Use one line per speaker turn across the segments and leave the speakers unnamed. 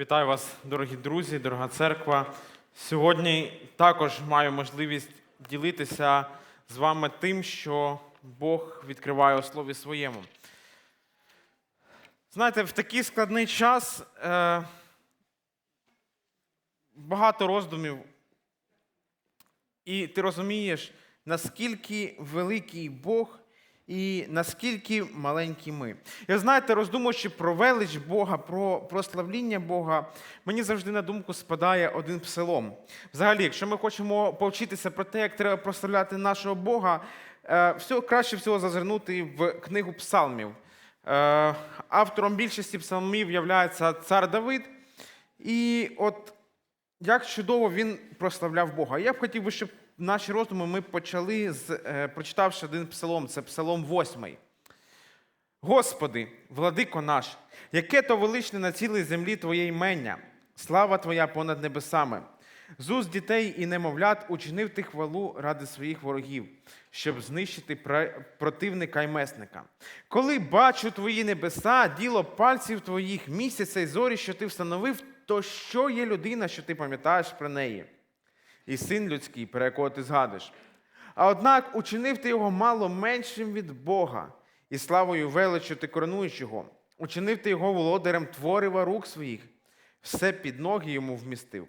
Вітаю вас, дорогі друзі, дорога церква. Сьогодні також маю можливість ділитися з вами тим, що Бог відкриває у Слові Своєму. Знаєте, в такий складний час е, багато роздумів, і ти розумієш, наскільки великий Бог і наскільки маленькі ми. Я знаєте, роздумуючи про велич Бога, про прославління Бога, мені завжди на думку спадає один псалом. Взагалі, якщо ми хочемо повчитися про те, як треба прославляти нашого Бога, е, все, краще всього зазирнути в книгу псалмів. Е, Автором більшості псалмів є цар Давид. І от як чудово він прославляв Бога. Я б хотів би, щоб наші роздуми ми почали з е, прочитавши один псалом, це псалом 8. Господи, владико наш, яке то величне на цілій землі Твоє імення, слава Твоя понад небесами. З дітей і немовлят учинив ти хвалу ради своїх ворогів, щоб знищити противника й месника. Коли бачу твої небеса, діло пальців твоїх, місяця й зорі, що ти встановив, то що є людина, що ти пам'ятаєш про неї? І син людський, про якого ти згадуєш. А однак учинив ти його мало меншим від Бога, і славою величу ти коронуєш його. Учинив ти його володарем творива рук своїх, все під ноги йому вмістив.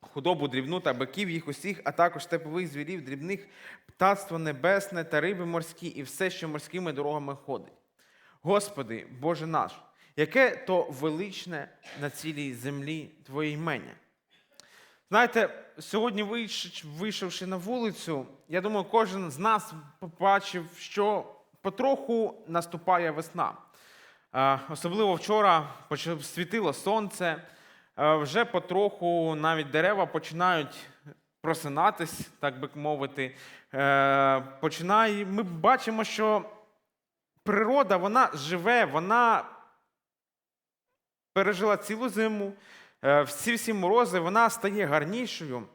Худобу дрібну та биків їх усіх, а також степових звірів, дрібних, птацтво небесне та риби морські, і все, що морськими дорогами ходить. Господи, Боже наш, яке то величне на цілій землі Твоє імення. Знаєте, сьогодні вийшовши на вулицю, я думаю, кожен з нас побачив, що потроху наступає весна. Е, Особливо вчора світило сонце, е, вже потроху навіть дерева починають просинатись, так би мовити. Е, Починає, ми бачимо, що природа вона живе, вона пережила цілу зиму, всі всі морози, вона стає гарнішою.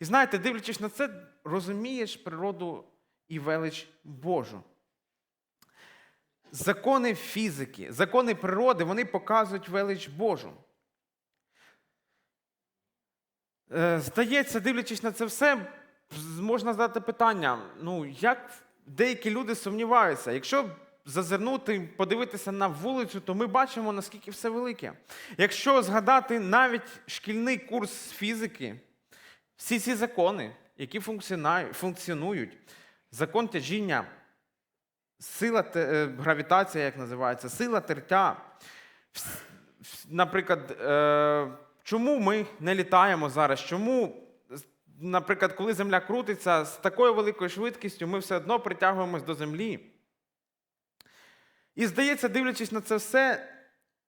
І знаєте, дивлячись на це, розумієш природу і велич Божу. Закони фізики, закони природи, вони показують велич Божу. Е, Здається, дивлячись на це все, можна задати питання: ну, як деякі люди сумніваються, якщо зазирнути, подивитися на вулицю, то ми бачимо, наскільки все велике. Якщо згадати навіть шкільний курс фізики, всі ці закони, які функціонують, закон тяжіння, сила е, гравітація, як називається, сила тертя. Наприклад, е, чому ми не літаємо зараз? Чому, наприклад, коли Земля крутиться з такою великою швидкістю, ми все одно притягуємось до Землі? І здається, дивлячись на це все,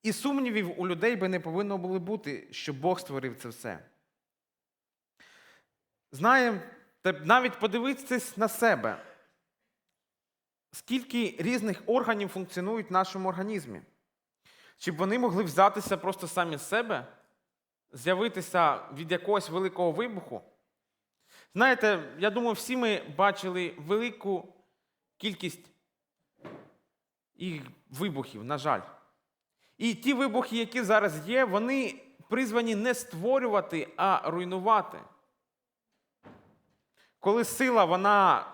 і сумнівів у людей би не повинно було бути, що Бог створив це все. Знаємо, навіть подивитись на себе, скільки різних органів функціонують в нашому організмі. Щоб вони могли взятися просто самі з себе, з'явитися від якогось великого вибуху. Знаєте, я думаю, всі ми бачили велику кількість і вибухів, на жаль. І ті вибухи, які зараз є, вони призвані не створювати, а руйнувати. Коли сила вона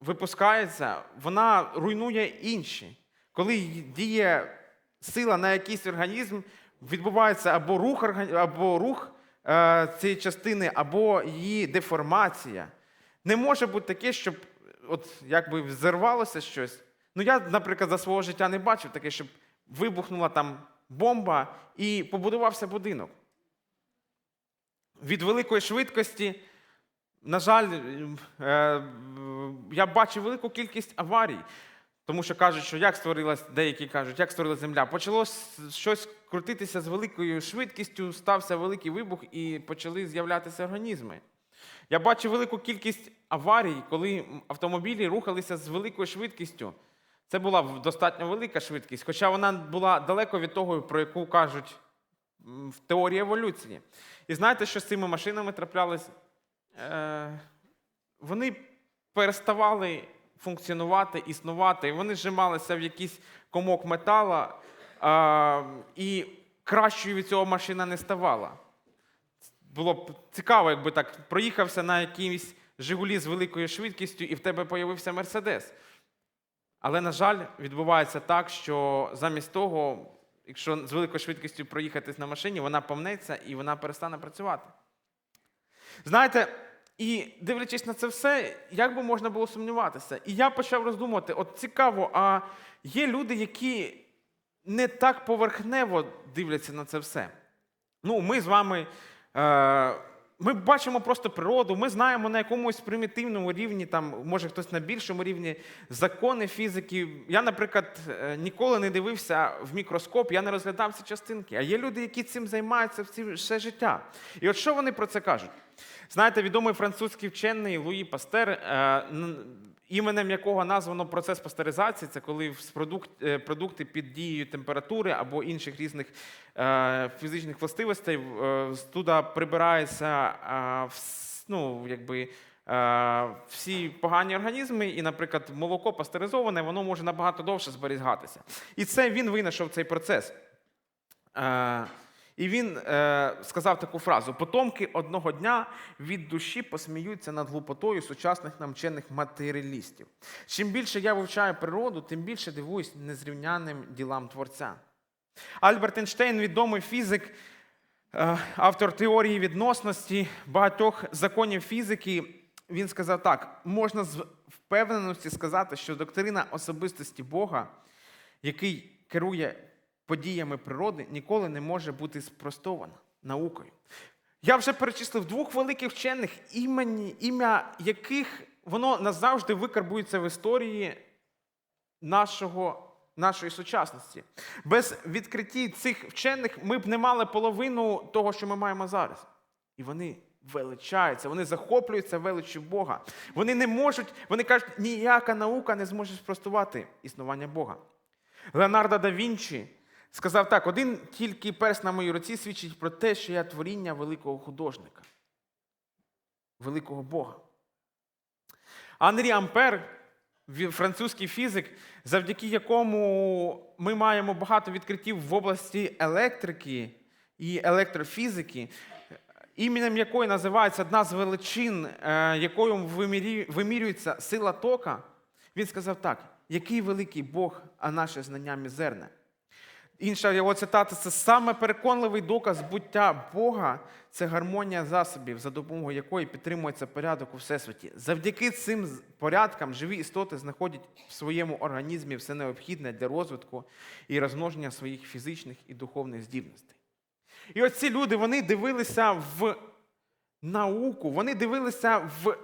випускається, вона руйнує інші. Коли діє сила на якийсь організм, відбувається або рух, або рух е, цієї частини, або її деформація. Не може бути таке, щоб от якби взорвалося щось. Ну, я, наприклад, за свого життя не бачив таке, щоб вибухнула там бомба і побудувався будинок. Від великої швидкості, на жаль, е, я бачив велику кількість аварій. Тому що кажуть, що як створилась, деякі кажуть, як створилася земля. Почало щось крутитися з великою швидкістю, стався великий вибух і почали з'являтися організми. Я бачив велику кількість аварій, коли автомобілі рухалися з великою швидкістю. Це була достатньо велика швидкість, хоча вона була далеко від того, про яку кажуть в теорії еволюції. І знаєте, що з цими машинами траплялось? Е, вони переставали функціонувати, існувати, і вони зжималися в якийсь комок метала, і кращою від цього машина не ставала. Було б цікаво, якби так проїхався на якійсь Жигулі з великою швидкістю, і в тебе появився Мерседес. Але, на жаль, відбувається так, що замість того, якщо з великою швидкістю проїхатись на машині, вона помнеться і вона перестане працювати. Знаєте, і дивлячись на це все, як би можна було сумніватися? І я почав роздумувати: от цікаво, а є люди, які не так поверхнево дивляться на це все. Ну, ми з вами. Е, ми бачимо просто природу, ми знаємо на якомусь примітивному рівні, там, може хтось на більшому рівні, закони фізики. Я, наприклад, е, ніколи не дивився в мікроскоп, я не розглядав ці частинки. А є люди, які цим займаються все життя. І от що вони про це кажуть? Знаєте, відомий французький вчений Луї Пастер, е, іменем якого названо процес пастеризації, це коли е, продукти під дією температури або інших різних е, фізичних властивостей е, туди прибирається ну, якби, всі погані організми, і, наприклад, молоко пастеризоване, воно може набагато довше зберігатися. І це він винайшов цей процес. І він е, сказав таку фразу: потомки одного дня від душі посміються над глупотою сучасних нам вчених матеріалістів. Чим більше я вивчаю природу, тим більше дивуюсь незрівнянним ділам творця. Альберт Ейнштейн, відомий фізик, е, автор теорії відносності, багатьох законів фізики, він сказав так: можна з впевненості сказати, що доктрина особистості Бога, який керує подіями природи, ніколи не може бути спростована наукою. Я вже перечислив двох великих вчених, імені, ім'я яких воно назавжди викарбується в історії нашого, нашої сучасності. Без відкритті цих вчених ми б не мали половину того, що ми маємо зараз. І вони величаються, вони захоплюються величчю Бога. Вони не можуть, вони кажуть, ніяка наука не зможе спростувати існування Бога. Леонардо да Вінчі сказав так: один тільки перст на моїй руці свідчить про те, що я творіння великого художника, великого Бога. Анрі Ампер, французький фізик, завдяки якому ми маємо багато відкриттів в області електрики і електрофізики, іменем якої називається одна з величин, е, якою вимірюється сила тока, він сказав так: який великий Бог, а наше знання мізерне. Інша його цитата це саме переконливий доказ буття Бога це гармонія засобів, за допомогою якої підтримується порядок у всесвіті. Завдяки цим порядкам живі істоти знаходять в своєму організмі все необхідне для розвитку і розмноження своїх фізичних і духовних здібностей. І оці люди вони дивилися в науку, вони дивилися в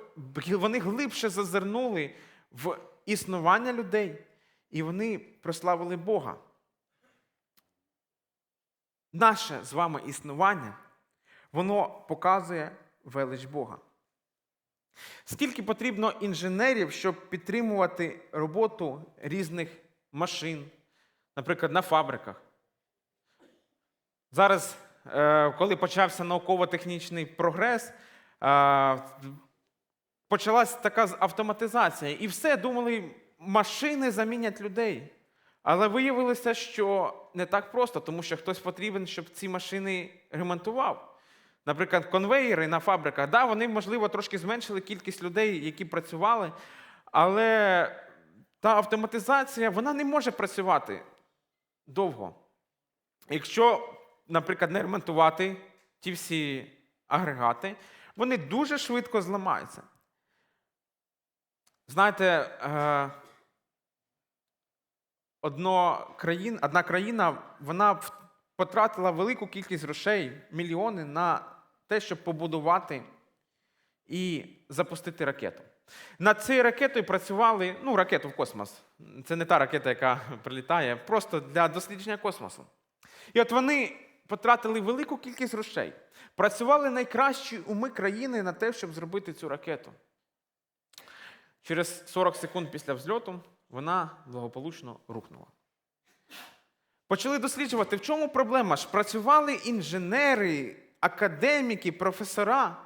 вони глибше зазирнули в існування людей, і вони прославили Бога. Наше з вами існування, воно показує велич Бога. Скільки потрібно інженерів, щоб підтримувати роботу різних машин, наприклад, на фабриках? Зараз, е, коли почався науково-технічний прогрес, е, почалась така автоматизація. І все думали, машини замінять людей. Але виявилося, що не так просто, тому що хтось потрібен, щоб ці машини ремонтував. Наприклад, конвеєри на фабриках, да, вони, можливо, трошки зменшили кількість людей, які працювали, але та автоматизація вона не може працювати довго. Якщо, наприклад, не ремонтувати ті всі агрегати, вони дуже швидко зламаються. Знаєте, е, одно країн, одна країна вона потратила велику кількість грошей, мільйони на те, щоб побудувати і запустити ракету. Над цією ракетою працювали, ну, ракету в космос. Це не та ракета, яка прилітає, просто для дослідження космосу. І от вони потратили велику кількість грошей, працювали найкращі уми країни на те, щоб зробити цю ракету. Через 40 секунд після взльоту вона благополучно рухнула. Почали досліджувати, в чому проблема ж працювали інженери, академіки, професора.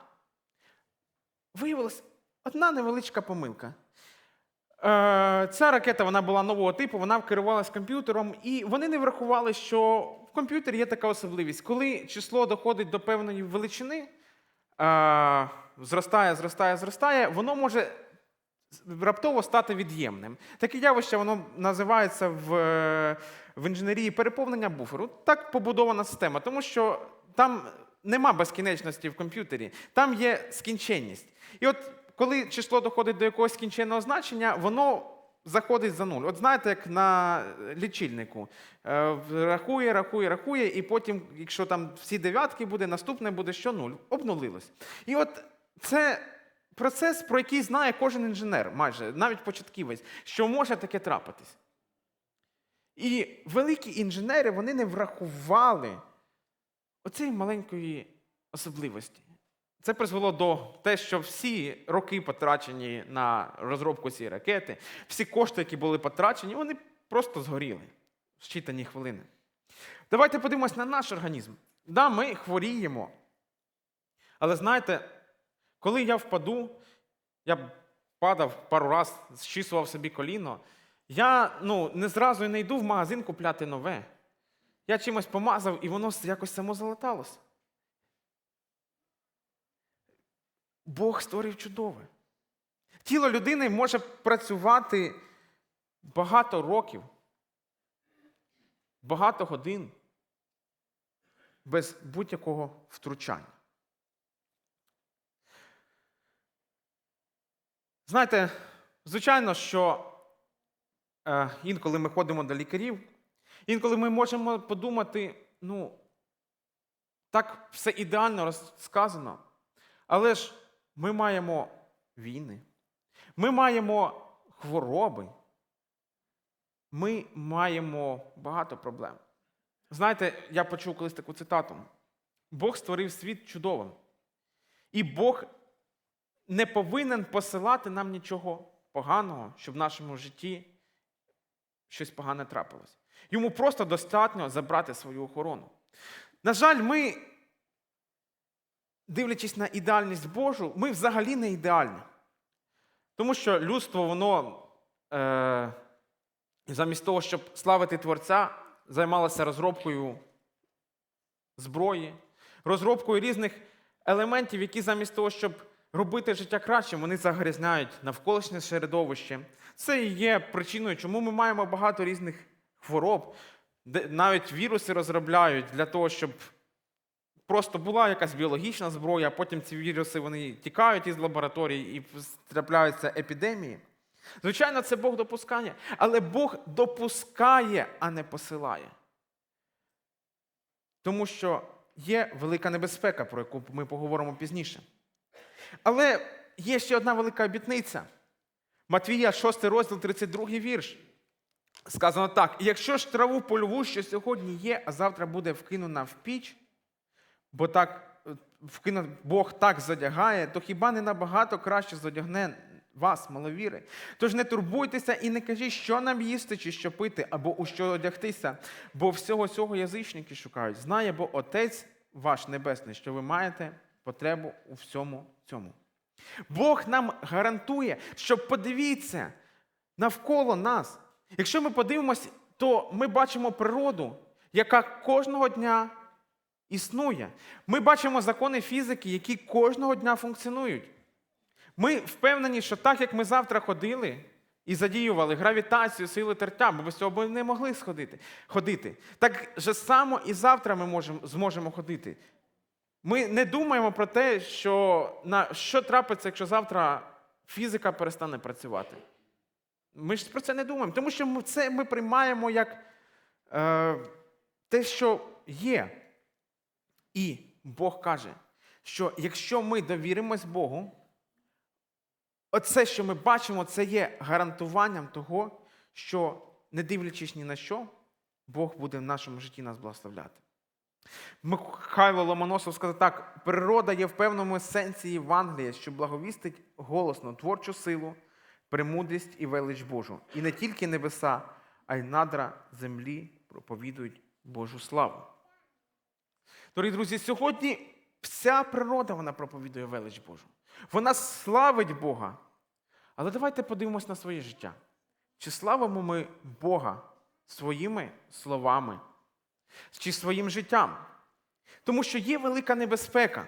Виявилась одна невеличка помилка. Е, Ця ракета вона була нового типу, вона керувалася комп'ютером, і вони не врахували, що в комп'ютері є така особливість. Коли число доходить до певної величини, а, зростає, зростає, зростає, воно може раптово стати від'ємним. Таке явище воно називається в, е, в інженерії переповнення буферу. Так побудована система, тому що там нема безкінечності в комп'ютері, там є скінченність. І от коли число доходить до якогось скінченного значення, воно заходить за нуль. От знаєте, як на лічильнику. Е, Рахує, рахує, рахує, і потім, якщо там всі дев'ятки буде, наступне буде що нуль. Обнулилось. І от це процес, про який знає кожен інженер, майже, навіть початківець, що може таке трапитись. І великі інженери вони не врахували оцієї маленької особливості. Це призвело до те, що всі роки потрачені на розробку цієї ракети, всі кошти, які були потрачені, вони просто згоріли в щитані хвилини. Давайте подивимось на наш організм. Да, ми хворіємо. Але знаєте, коли я впаду, я падав пару раз, зчісував собі коліно, я ну, не зразу не йду в магазин купляти нове. Я чимось помазав, і воно якось само залаталося. Бог створив чудове. Тіло людини може працювати багато років, багато годин без будь-якого втручання. Знаєте, звичайно, що е, інколи ми ходимо до лікарів, інколи ми можемо подумати, ну, так все ідеально розказано, але ж ми маємо війни, ми маємо хвороби, ми маємо багато проблем. Знаєте, я почув колись таку цитату: Бог створив світ чудовим. І Бог не повинен посилати нам нічого поганого, щоб в нашому житті щось погане трапилось. Йому просто достатньо забрати свою охорону. На жаль, ми, дивлячись на ідеальність Божу, ми взагалі не ідеальні. Тому що людство, воно е, замість того, щоб славити Творця, займалося розробкою зброї, розробкою різних елементів, які замість того, щоб робити життя кращим, вони загрязняють навколишнє середовище. Це і є причиною, чому ми маємо багато різних хвороб, де навіть віруси розробляють для того, щоб просто була якась біологічна зброя, а потім ці віруси вони тікають із лабораторій і трапляються епідемії. Звичайно, це Бог допускає, але Бог допускає, а не посилає. Тому що є велика небезпека, про яку ми поговоримо пізніше. Але є ще одна велика обітниця. Матвія, 6 розділ, 32 вірш. Сказано так: якщо ж траву польову, що сьогодні є, а завтра буде вкинена в піч, бо так е, вкину, Бог так задягає, то хіба не набагато краще задягне вас, маловіри? Тож не турбуйтеся і не кажіть, що нам їсти чи що пити, або у що одягтися, бо всього цього язичники шукають. Знає, бо Отець ваш Небесний, що ви маєте потребу у всьому цьому. Бог нам гарантує, що подивіться навколо нас. Якщо ми подивимось, то ми бачимо природу, яка кожного дня існує. Ми бачимо закони фізики, які кожного дня функціонують. Ми впевнені, що так як ми завтра ходили і задіювали гравітацію, сили тертя, ми без цього не могли сходити, ходити. Так же само і завтра ми можемо, зможемо ходити. Ми не думаємо про те, що, на, що трапиться, якщо завтра фізика перестане працювати. Ми ж про це не думаємо, тому що це ми приймаємо як е, те, що є. І Бог каже, що якщо ми довіримось Богу, оце, що ми бачимо, це є гарантуванням того, що, не дивлячись ні на що, Бог буде в нашому житті нас благословляти. Михайло Ломоносов сказав так: природа є в певному сенсі Євангелія, що благовістить голосно творчу силу, премудрість і велич Божу. І не тільки небеса, а й надра землі проповідують Божу славу. Дорогі друзі, сьогодні вся природа вона проповідує велич Божу. Вона славить Бога. Але давайте подивимось на своє життя. Чи славимо ми Бога своїми словами? Чи своїм життям. Тому що є велика небезпека.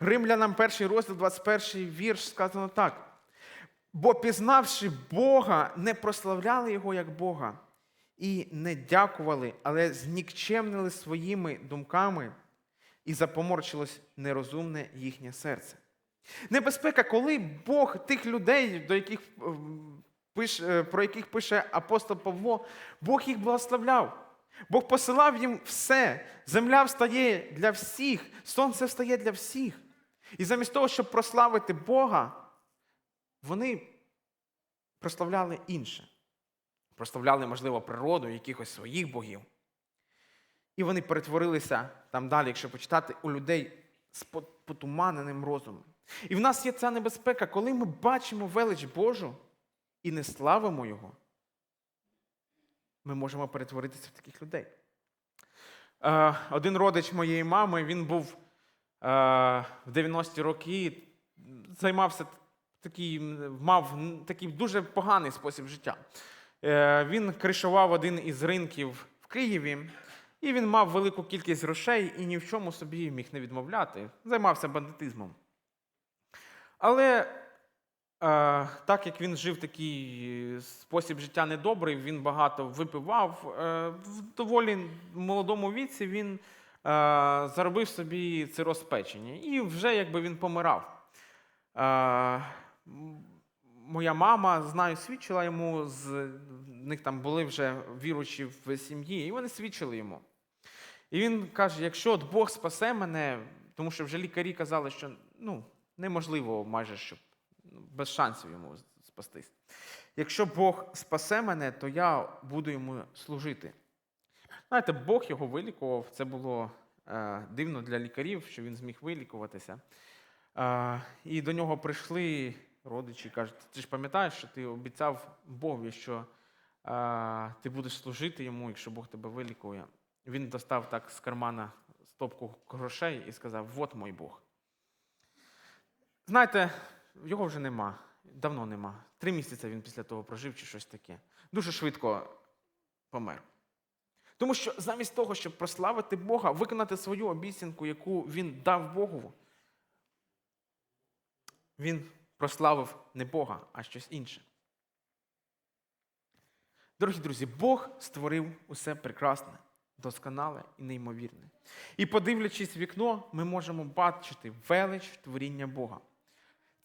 Римлянам перший розділ, 21 вірш сказано так. Бо пізнавши Бога, не прославляли Його як Бога і не дякували, але знікчемнили своїми думками, і запоморчилось нерозумне їхнє серце. Небезпека, коли Бог тих людей, до яких, е, е, про яких пише апостол Павло, Бог їх благословляв. Бог посилав їм все. Земля встає для всіх, сонце встає для всіх. І замість того, щоб прославити Бога, вони прославляли інше. Прославляли, можливо, природу, якихось своїх богів. І вони перетворилися там далі, якщо почитати, у людей з потуманеним розумом. І в нас є ця небезпека, коли ми бачимо велич Божу і не славимо Його, ми можемо перетворитися в таких людей. Е, один родич моєї мами, він був е, в 90-ті роки, займався такий, мав такий дуже поганий спосіб життя. Е, Він кришував один із ринків в Києві, і він мав велику кількість грошей і ні в чому собі міг не відмовляти. Займався бандитизмом. Але так як він жив такий спосіб життя недобрий, він багато випивав. Е, в доволі молодому віці він е, заробив собі цироз печені. І вже якби він помирав. Е, моя мама, знаю, свідчила йому, з в них там були вже віручі в сім'ї, і вони свідчили йому. І він каже: якщо от Бог спасе мене, тому що вже лікарі казали, що ну, неможливо майже, щоб без шансів йому спастись. Якщо Бог спасе мене, то я буду йому служити. Знаєте, Бог його вилікував. Це було е, дивно для лікарів, що він зміг вилікуватися. Е, і до нього прийшли родичі і кажуть: ти ж пам'ятаєш, що ти обіцяв Богові, що е, ти будеш служити йому, якщо Бог тебе вилікує. Він достав так з кармана стопку грошей і сказав: Вот мой Бог. Знаєте, його вже нема. Давно нема. Три місяці він після того прожив чи щось таке. Дуже швидко помер. Тому що замість того, щоб прославити Бога, виконати свою обіцянку, яку він дав Богу, він прославив не Бога, а щось інше. Дорогі друзі, Бог створив усе прекрасне, досконале і неймовірне. І подивлячись в вікно, ми можемо бачити велич творіння Бога.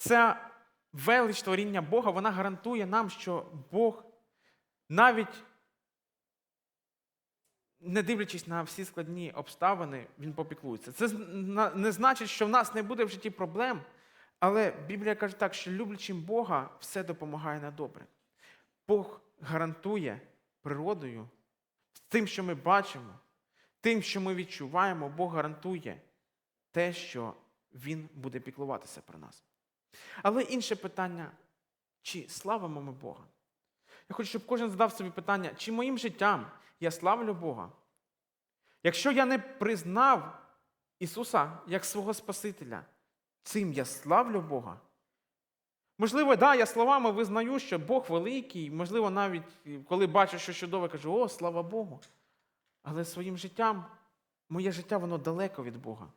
Ця велич творіння Бога, вона гарантує нам, що Бог навіть не дивлячись на всі складні обставини, він попіклується. Це не значить, що в нас не буде в житті проблем, але Біблія каже так, що люблячим Бога все допомагає на добре. Бог гарантує природою, тим, що ми бачимо, тим, що ми відчуваємо, Бог гарантує те, що Він буде піклуватися про нас. Але інше питання: чи славимо ми Бога? Я хочу, щоб кожен задав собі питання, чи моїм життям я славлю Бога? Якщо я не признав Ісуса як свого Спасителя, цим я славлю Бога. Можливо, да, я словами визнаю, що Бог великий, можливо, навіть коли бачу, що чудове, кажу, о, слава Богу. Але своїм життям, моє життя, воно далеко від Бога.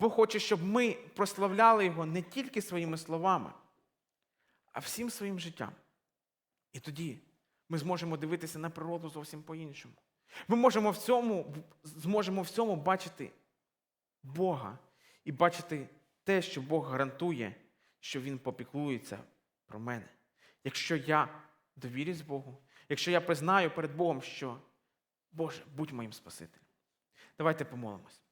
Бог хоче, щоб ми прославляли Його не тільки своїми словами, а всім своїм життям. І тоді ми зможемо дивитися на природу зовсім по-іншому. Ми можемо в цьому, зможемо в цьому бачити Бога і бачити те, що Бог гарантує, що Він попіклується про мене. Якщо я довірюсь Богу, якщо я признаю перед Богом, що Боже, будь моїм Спасителем. Давайте помолимось.